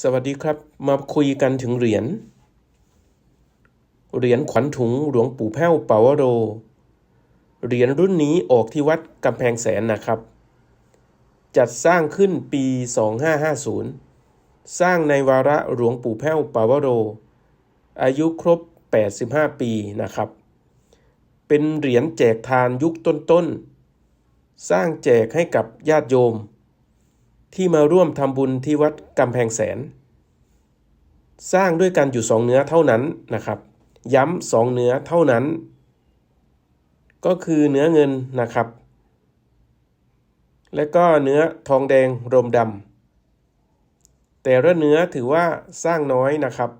สวัสดีครับ มาคุยกันถึงเหรียญ เหรียญขวัญถุงหลวงปู่แพ้วปาวโร เหรียญรุ่นนี้ออกที่วัดกำแพงแสนนะครับ จัดสร้างขึ้นปี 2550 สร้างในวาระหลวงปู่แพ้วปาวโร อายุครบ 85 ปีนะครับ เป็นเหรียญแจกทานยุคต้นๆ สร้างแจกให้กับญาติโยม ที่มาร่วมทำบุญที่วัดกำแพงแสน สร้างด้วยกันอยู่สองเนื้อเท่านั้นนะครับ ย้ำสองเนื้อเท่านั้น ก็คือเนื้อเงินนะครับ และก็เนื้อทองแดงรมดำแต่ละเนื้อถือว่าสร้างน้อยนะครับ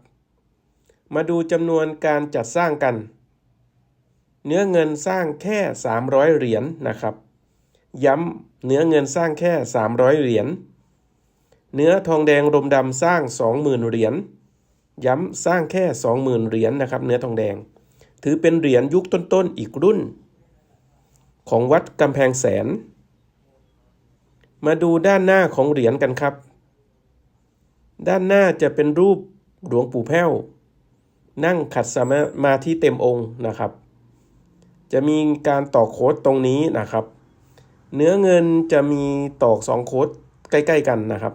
มาดูจำนวนการจัดสร้างกัน เนื้อเงินสร้างแค่ 300 เหรียญนะครับย้ำเนื้อเงินสร้างแค่ 300 เหรียญ เนื้อทองแดงรมดำสร้าง 20,000 เหรียญ ย้ำสร้างแค่ 20,000 เหรียญนะครับ เนื้อทองแดง ถือเป็นเหรียญยุคต้นๆอีกรุ่น ของวัดกำแพงแสน มาดูด้านหน้าของเหรียญกันครับ ด้านหน้าจะเป็นรูปหลวงปู่แพ้ว นั่งขัดสมาธิเต็มองค์นะครับ จะมีการต่อโค้ดตรงนี้นะครับ เนื้อเงินจะมีตอกสองโค้ดใกล้ ๆ กันนะครับ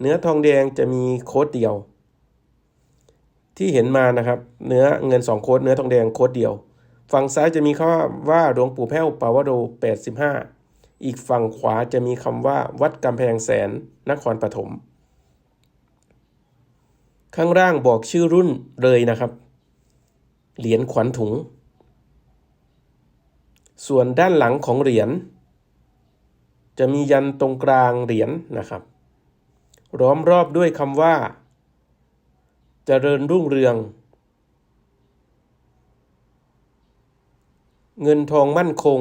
เนื้อทองแดงจะมีโค้ดเดียว ที่เห็นมานะครับ เนื้อเงินสองโค้ดเนื้อทองแดงโค้ดเดียว ฝั่งซ้ายจะมีคำว่าหลวงปู่แพ้วปาวโร85 อีกฝั่งขวาจะมีคำว่าวัดกำแพงแสนนครปฐมข้างล่างบอกชื่อรุ่นเลยนะครับ เหรียญขวัญถุง ส่วนด้านหลังของเหรียญจะมียันตรงกลางเหรียญนะครับ ล้อมรอบด้วยคำว่าเจริญรุ่งเรือง เงินทองมั่นคง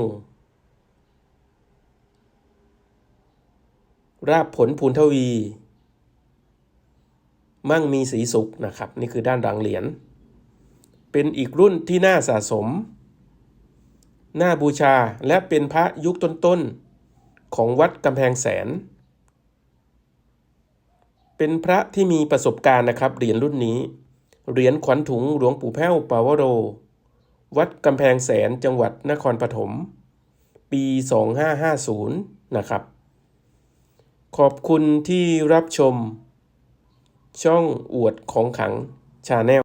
ราบผลพูนทวี มั่งมีสีสุขนะครับ นี่คือด้านหลังเหรียญ เป็นอีกรุ่นที่น่าสะสม น่าบูชาและเป็นพระยุคต้นๆ ของวัดกำแพงแสน เป็นพระที่มีประสบการณ์นะครับเหรียญรุ่นนี้ เหรียญขวัญถุงหลวงปู่แพ้วปาวโร วัดกำแพงแสนจังหวัดนครปฐม ปี 2550 นะครับ ขอบคุณที่รับชม ช่องอวดของขังชาแนล